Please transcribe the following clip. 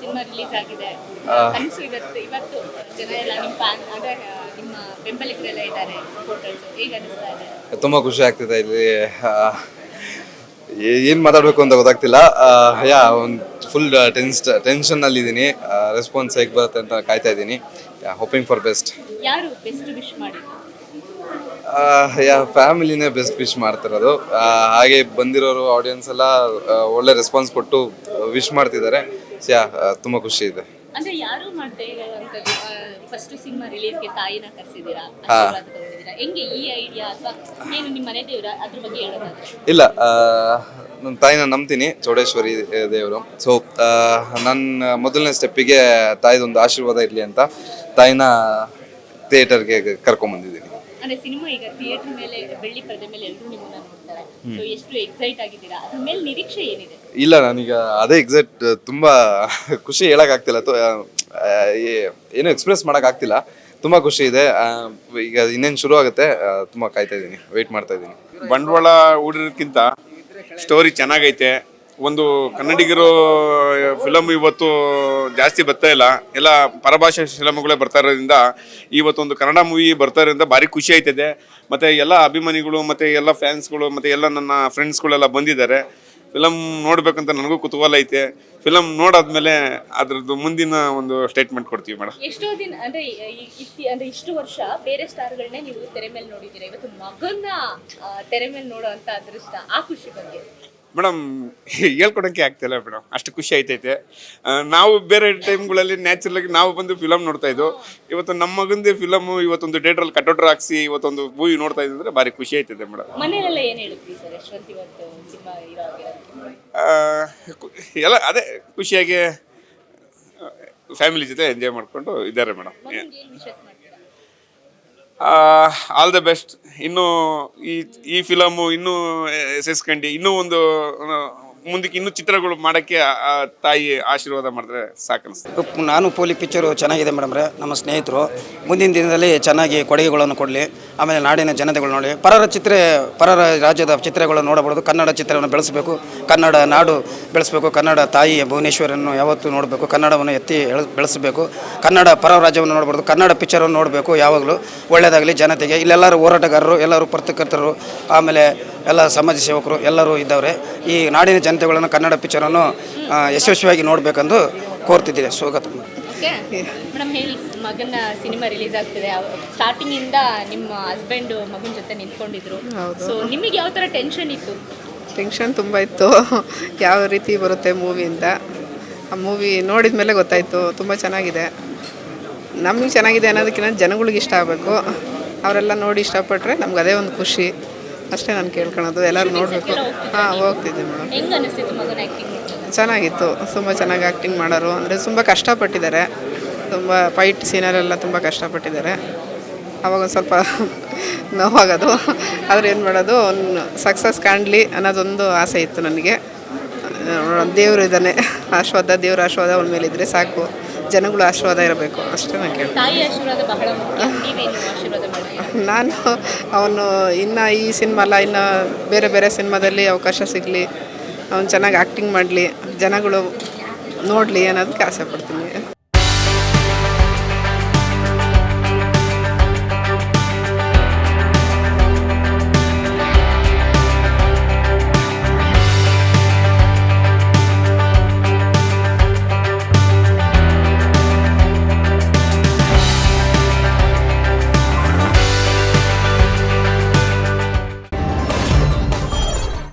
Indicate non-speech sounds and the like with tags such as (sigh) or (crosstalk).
ಕನಸು ಇವತ್ತು ಇವತ್ತು ಜನ ಎಲ್ಲ ನಿಮ್ಮ ಫ್ಯಾನ್ ಅಂದ್ರೆ ನಿಮ್ಮ ಬೆಂಬಲಿಗರೆಲ್ಲ ಇದ್ದಾರೆ ಸಪೋರ್ಟರ್ಸ್ ಹೇಗೆ ಅನಿಸ್ತಾ ಇದೆ? ತುಂಬ ಖುಷಿ ಆಗ್ತಿದೆ ಇಲ್ಲಿ. ಏನು ಮಾತಾಡಬೇಕು ಅಂತ ಗೊತ್ತಾಗ್ತಿಲ್ಲ. ಯಾ ಒಂದು ಫುಲ್ ಟೆನ್ಸ್ ಟೆನ್ಷನ್ನಲ್ಲಿ ಇದ್ದೀನಿ ರೆಸ್ಪಾನ್ಸ್ ಹೇಗೆ ಬರುತ್ತೆ ಅಂತ ಕಾಯ್ತಾ ಇದ್ದೀನಿ ಹೋಪಿಂಗ್ ಫಾರ್ ಬೆಸ್ಟ್ ಯಾರು ಬೆಸ್ಟ್ ವಿಶ್ ಮಾಡಿ ಯಾ ಫ್ಯಾಮಿಲಿನೇ ಬೆಸ್ಟ್ ವಿಶ್ ಮಾಡ್ತಿರೋದು. ಹಾಗೆ ಬಂದಿರೋರು ಆಡಿಯನ್ಸ್ ಎಲ್ಲ ಒಳ್ಳೆ ರೆಸ್ಪಾನ್ಸ್ ಕೊಟ್ಟು ವಿಶ್ ಮಾಡ್ತಿದ್ದಾರೆ. ಯಾ ತುಂಬ ಖುಷಿ ಇದೆ. ಅಂದ್ರೆ ಯಾರು ಮಾಡ್ತಾ ಇರುವಂತದ್ದು ಫಸ್ಟ್ ಸಿನಿಮಾ ರಿಲೀಸ್ಗೆ ತಾಯಿನ ಕರೆಸಿದ್ದೀರಾ? ಆಶೀರ್ವಾದ ತಗೊಂಡಿದ್ದೀರಾ? ಹೆಂಗೆ ಈ ಐಡಿಯಾ ಅಥವಾ ಏನು ನಿಮ್ಮ ಮನೆ ದೇವರ ಅದ್ರ ಬಗ್ಗೆ ಹೇಳೋದಾದ್ರೆ? ಇಲ್ಲ ನನ್ನ ತಾಯಿನ ನಂಬ್ತೀನಿ ಚೌಡೇಶ್ವರಿ ದೇವರು. ಸೊ ನನ್ನ ಮೊದಲನೇ ಸ್ಟೆಪ್ಪಿಗೆ ತಾಯಿದೊಂದು ಆಶೀರ್ವಾದ ಇರಲಿ ಅಂತ ತಾಯಿನ ಥಿಯೇಟರ್ಗೆ ಕರ್ಕೊಂಬಂದಿದ್ದೀನಿ. ಅಂದ್ರೆ ಸಿನಿಮಾ ಈಗ ಥಿಯೇಟರ್ ಮೇಲೆ ಬೆಳ್ಳಿ ಪರದೆ ಮೇಲೆ ಎಲ್ಲರೂ ನಿಮ್ಮನ್ನ ನೋಡ್ತಾರೆ. ಸೊ ಎಷ್ಟು ಎಕ್ಸೈಟ್ ಆಗಿದ್ದೀರಾ? ಅದ್ರ ಮೇಲೆ ನಿರೀಕ್ಷೆ ಏನಿದೆ? ಇಲ್ಲ ನಾನೀಗ ಅದೇ ಎಕ್ಸೈಟ್ ತುಂಬಾ ಖುಷಿ ಹೇಳಕ್ ಆಗ್ತಿಲ್ಲ ಏ- ಏನು ಎಕ್ಸ್ಪ್ರೆಸ್ ಮಾಡಕ್ ಆಗ್ತಿಲ್ಲ ತುಂಬಾ ಖುಷಿ ಇದೆ. ಈಗ ಇನ್ನೇನು ಶುರು ಆಗುತ್ತೆ ತುಂಬಾ ಕಾಯ್ತಾ ಇದ್ದೀನಿ ವೆಯ್ಟ್ ಮಾಡ್ತಾ ಇದ್ದೀನಿ. ಬಂಡವಾಳ ಹೂಡಿರೋದಕ್ಕಿಂತ ಸ್ಟೋರಿ ಚೆನ್ನಾಗೈತೆ. ಒಂದು ಕನ್ನಡಿಗರು ಫಿಲಮ್ ಇವತ್ತು ಜಾಸ್ತಿ ಬರ್ತಾ ಇಲ್ಲ. ಎಲ್ಲ ಪರಭಾಷೆ ಫಿಲಮ್ಗಳೇ ಬರ್ತಾ ಇರೋದ್ರಿಂದ ಇವತ್ತೊಂದು ಕನ್ನಡ ಮೂವಿ ಬರ್ತಾ ಇರೋದ್ರಿಂದ ಭಾರಿ ಖುಷಿ ಆಯ್ತದೆ. ಮತ್ತು ಎಲ್ಲ ಅಭಿಮಾನಿಗಳು, ಮತ್ತು ಎಲ್ಲ ಫ್ಯಾನ್ಸ್ಗಳು ಮತ್ತು ಎಲ್ಲ ನನ್ನ ಫ್ರೆಂಡ್ಸ್ಗಳೆಲ್ಲ ಬಂದಿದ್ದಾರೆ. ಫಿಲಮ್ ನೋಡ್ಬೇಕಂತ ನನಗೂ ಕುತೂಹಲ ಐತೆ. ಫಿಲಮ್ ನೋಡಾದ್ಮೇಲೆ ಅದ್ರದ್ದು ಮುಂದಿನ ಒಂದು ಸ್ಟೇಟ್ಮೆಂಟ್ ಕೊಡ್ತೀವಿ ಮೇಡಮ್ ಎಷ್ಟೋ ದಿನ, ಅಂದ್ರೆ ಅಂದ್ರೆ ಇಷ್ಟು ವರ್ಷ ಬೇರೆ ಸ್ಟಾರ್ಗಳನ್ನೇ ನೀವು ತೆರೆ ಮೇಲೆ ನೋಡಿದ್ದೀರಾ? ಇವತ್ತು ಮಗನ ತೆರೆ ಮೇಲೆ ನೋಡೋ ಅಂತ ಅದೃಷ್ಟ, ಆ ಖುಷಿ ಬಗ್ಗೆ. ಮೇಡಮ್ ಹೇಳ್ಕೊಡೋಕ್ಕೆ ಆಗ್ತಿಲ್ಲ ಮೇಡಮ್. ಅಷ್ಟು ಖುಷಿ ಆಯ್ತೈತೆ. ನಾವು ಬೇರೆ ಟೈಮ್ಗಳಲ್ಲಿ ನ್ಯಾಚುರಲಾಗಿ ನಾವು ಬಂದು ಫಿಲಮ್ ನೋಡ್ತಾ ಇದ್ವು. ಇವತ್ತು ನಮ್ಮ ಮಗಂದೇ ಫಿಲಮ್ ಇವತ್ತೊಂದು ಥಿಯೇಟ್ರಲ್ಲಿ ಕಟೌಟರ್ ಹಾಕ್ಸಿ ಇವತ್ತೊಂದು ಮೂವಿ ನೋಡ್ತಾ ಇದ್ದಂದ್ರೆ ಭಾರಿ ಖುಷಿ ಆಯ್ತದೆ ಮೇಡಮ್. ಎಲ್ಲ ಅದೇ ಖುಷಿಯಾಗಿ ಫ್ಯಾಮಿಲಿ ಜೊತೆ ಎಂಜಾಯ್ ಮಾಡಿಕೊಂಡು ಇದ್ದಾರೆ ಮೇಡಮ್. ಆಲ್ ದ ಬೆಸ್ಟ್ ಇನ್ನೂ ಈ ಈ ಫಿಲಮು ಇನ್ನೂ ಎಸೆಸ್ಕೊಂಡು ಇನ್ನೂ ಒಂದು ಮುಂದಕ್ಕೆ ಇನ್ನೂ ಚಿತ್ರಗಳು ಮಾಡೋಕ್ಕೆ ತಾಯಿ ಆಶೀರ್ವಾದ ಮಾಡಿದ್ರೆ ಸಾಕು ನಾನು ಪೋಲಿ ಪಿಕ್ಚರು ಚೆನ್ನಾಗಿದೆ ಮೇಡಮ್ರೆ, ನಮ್ಮ ಸ್ನೇಹಿತರು. ಮುಂದಿನ ದಿನದಲ್ಲಿ ಚೆನ್ನಾಗಿ ಕೊಡುಗೆಗಳನ್ನು ಕೊಡಲಿ, ಆಮೇಲೆ ನಾಡಿನ ಜನತೆಗಳು ನೋಡಿ. ಪರರ ಚಿತ್ರ, ಪರರ ರಾಜ್ಯದ ಚಿತ್ರಗಳನ್ನು ನೋಡಬಾರ್ದು ಕನ್ನಡ ಚಿತ್ರವನ್ನು ಬೆಳೆಸಬೇಕು, ಕನ್ನಡ ನಾಡು ಬೆಳೆಸಬೇಕು, ಕನ್ನಡ ತಾಯಿ ಭುವನೇಶ್ವರನ್ನು ಯಾವತ್ತೂ ನೋಡಬೇಕು, ಕನ್ನಡವನ್ನು ಎತ್ತಿ ಬೆಳೆಸಬೇಕು, ಕನ್ನಡ ಪರ ರಾಜ್ಯವನ್ನು ನೋಡಬಾರ್ದು ಕನ್ನಡ ಪಿಕ್ಚರನ್ನು ನೋಡಬೇಕು ಯಾವಾಗಲೂ. ಒಳ್ಳೆಯದಾಗಲಿ ಜನತೆಗೆ, ಇಲ್ಲೆಲ್ಲರೂ ಹೋರಾಟಗಾರರು, ಎಲ್ಲರೂ ಪತ್ರಕರ್ತರು ಆಮೇಲೆ ಎಲ್ಲ ಸಮಾಜ ಸೇವಕರು ಎಲ್ಲರೂ ಇದ್ದವ್ರೆ. ಈ ನಾಡಿನ ಜನತೆಗಳನ್ನು ಕನ್ನಡ ಪಿಕ್ಚರನ್ನು ಯಶಸ್ವಿಯಾಗಿ ನೋಡಬೇಕೆಂದು ಕೋರ್ತಿದ್ದೀರಿ ಸ್ವಾಗತ. ಮೇಡಮ್ ಹೇಳಿ. ಮಗನ ಸಿನಿಮಾ ರಿಲೀಸ್ ಆಗ್ತಿದೆ. ಸ್ಟಾರ್ಟಿಂಗ್ ಇಂದ ನಿಮ್ಮ ಹಸ್ಬೆಂಡ್ ಮಗನ ಜೊತೆ ನಿಂತ್ಕೊಂಡಿದ್ರು. ಸೊ ನಿಮಗೆ ಯಾವ ತರ ಟೆನ್ಷನ್ ಇತ್ತು? ಟೆನ್ಷನ್ ತುಂಬ ಇತ್ತು. ಯಾವ ರೀತಿ ಬರುತ್ತೆ ಮೂವಿಯಿಂದ ಆ ಮೂವಿ ನೋಡಿದ ಮೇಲೆ ಗೊತ್ತಾಯಿತು. ತುಂಬ ಚೆನ್ನಾಗಿದೆ. ನಮಗೆ ಚೆನ್ನಾಗಿದೆ ಅನ್ನೋದಕ್ಕಿಂತ ಜನಗಳಿಗೆ ಇಷ್ಟ ಆಗಬೇಕು. ಅವರೆಲ್ಲ ನೋಡಿ ಇಷ್ಟಪಟ್ಟರೆ ನಮ್ಗೆ ಅದೇ ಒಂದು ಖುಷಿ. ಅಷ್ಟೇ ನಾನು ಕೇಳ್ಕೊಳೋದು ಎಲ್ಲರೂ ನೋಡಬೇಕು. ಹಾಂ ಹೋಗ್ತಿದ್ದೆ ಮೇಡಮ್ ಹೆಂಗ್ ಅನಿಸ್ತಿತ್ತು ಮಗನ ಆಕ್ಟಿಂಗ್ ಚೆನ್ನಾಗಿತ್ತು ತುಂಬ ಚೆನ್ನಾಗಿ ಆ್ಯಕ್ಟಿಂಗ್ ಮಾಡೋರು. ಅಂದರೆ ತುಂಬ ಕಷ್ಟಪಟ್ಟಿದ್ದಾರೆ. ತುಂಬ ಫೈಟ್ ಸೀನರೆಲ್ಲ ತುಂಬ ಕಷ್ಟಪಟ್ಟಿದ್ದಾರೆ. ಅವಾಗ ಒಂದು ಸ್ವಲ್ಪ (laughs) ನೋವಾಗೋದು. ಆದರೆ ಏನು ಮಾಡೋದು ಒಂದು ಸಕ್ಸಸ್ ಕಾಣಲಿ ಅನ್ನೋದೊಂದು ಆಸೆ ಇತ್ತು ನನಗೆ. ದೇವರು ಇದ್ದಾನೆ. ಆಶೀರ್ವಾದ ದೇವ್ರ ಆಶೀರ್ವಾದ ಅವನ ಇದ್ರೆ ಸಾಕು. ಜನಗಳು ಆಶೀರ್ವಾದ ಇರಬೇಕು. ಅಷ್ಟೇ ನಾನು ಕೇಳ್ತೀನಿ ನಾನು ಅವನು ಇನ್ನು ಈ ಸಿನಿಮಾ ಅಲ್ಲ ಇನ್ನು ಬೇರೆ ಬೇರೆ ಸಿನಿಮಾದಲ್ಲಿ ಅವಕಾಶ ಸಿಗಲಿ ಅವನು ಚೆನ್ನಾಗಿ ಆ್ಯಕ್ಟಿಂಗ್ ಮಾಡಲಿ ಜನಗಳು ನೋಡಲಿ ಅನ್ನೋದಕ್ಕೆ ಆಸೆ ಪಡ್ತೀನಿ.